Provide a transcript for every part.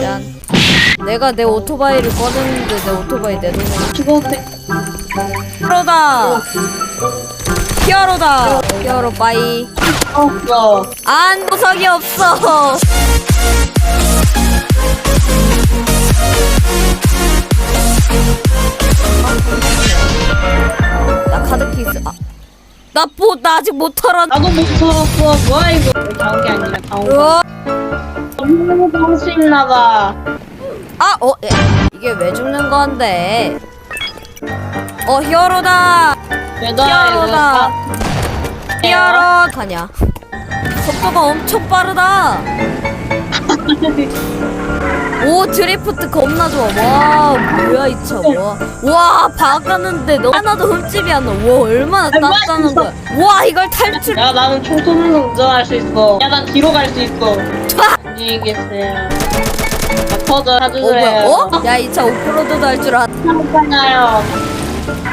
짠. 내가 내 오토바이를 꺼냈는데 내 오토바이 내 돈에 죽어도 돼. 히어로다. 히어로다. 히어로 빠이. 없어. 안 구석이 없어. 나 카드 케이스. 아. 나 보, 나 아직 못 털었. 나도 못 털었어. 뭐야 이거? 다운 게 아니라 다운 거. 너무 할수 있나 봐. 아, 어, 예. 이게 왜 죽는 건데? 어, 히어로다. 히어로다. 히어로 가냐? 속도가 엄청 빠르다. 오 드리프트 겁나 좋아. 와 뭐야 이 차. 와, 와 박았는데 너 하나도 흠집이 안 나. 와 얼마나 땄다는 거야. 와 이걸 탈출. 야 나는 총 쏘면서 운전할 수 있어. 야 난 뒤로 갈 수 있어. 계세요. 자, 터져 어? 사주세요. 어? 야 이 차 오프로드도 할 줄 알. 괜찮아요.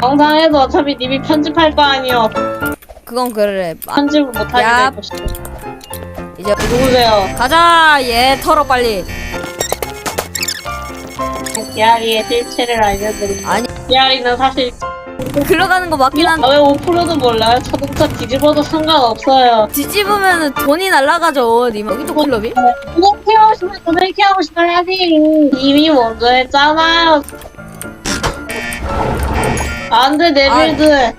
영상에도 어차피 님이 편집할 거 아니요. 그건 그래. 아, 편집을 못하게 야. 될 것이다. 이제 누구세요? 가자. 얘 털어 빨리. 디아리의 실체를 알려드립니다. 아니 디아리는 사실 글러가는 거 맞긴 한데 왜 오프로드 몰라요? 자동차 뒤집어도 상관없어요. 뒤집으면 돈이 날라가죠. 님 여기도 클럽이? 하고 싶으면 이렇게 하고 싶어야지. 이미 먼저 했잖아요. 안 돼 내 아. 빌드.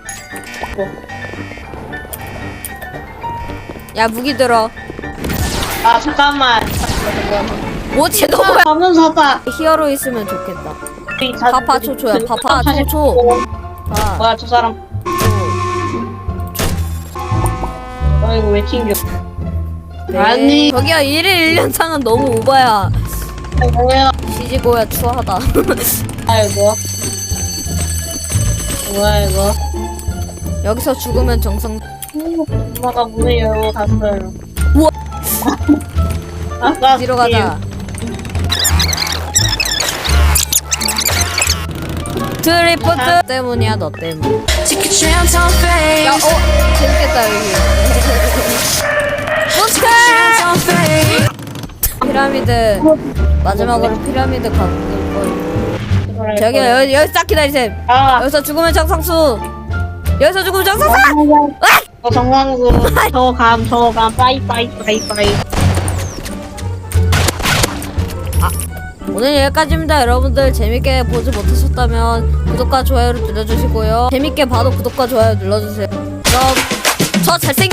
야 무기 들어. 아 잠깐만. 오 쟤도 뭐야? 가면 사다. 히어로 있으면 좋겠다. 파파 초초야, 사실- 초초. 아, 뭐야 저 사람. 어 이거 왜 튕겨? 네. 아니. 저기야 1일 1년 상은 너무 오바야. 아, 뭐야? 뒤지고야 추하다. 아 이거. 뭐야 이거? 여기서 죽으면 정성. 엄마가 문을 열고 갔어요. 우와. 아까 뒤로 가자. 트리프트 때문이야 너 때문. Take a chance on fate. 야, 어 재밌겠다 여기. Chance on fate. 피라미드 마지막으로 피라미드 가볼 거. 저기 여 여기 여기 딱 기다리세요. 아, 여기서 죽으면 정상수. 여기서 죽으면 정상수. 어, 정상수. 저 감, 저 감. 빠이, 빠이, 빠이, 빠이. 오늘 여기까지입니다. 여러분들 재밌게 보지 못하셨다면 구독과 좋아요를 눌러주시고요. 재밌게 봐도 구독과 좋아요 눌러주세요. 그럼 저 잘생.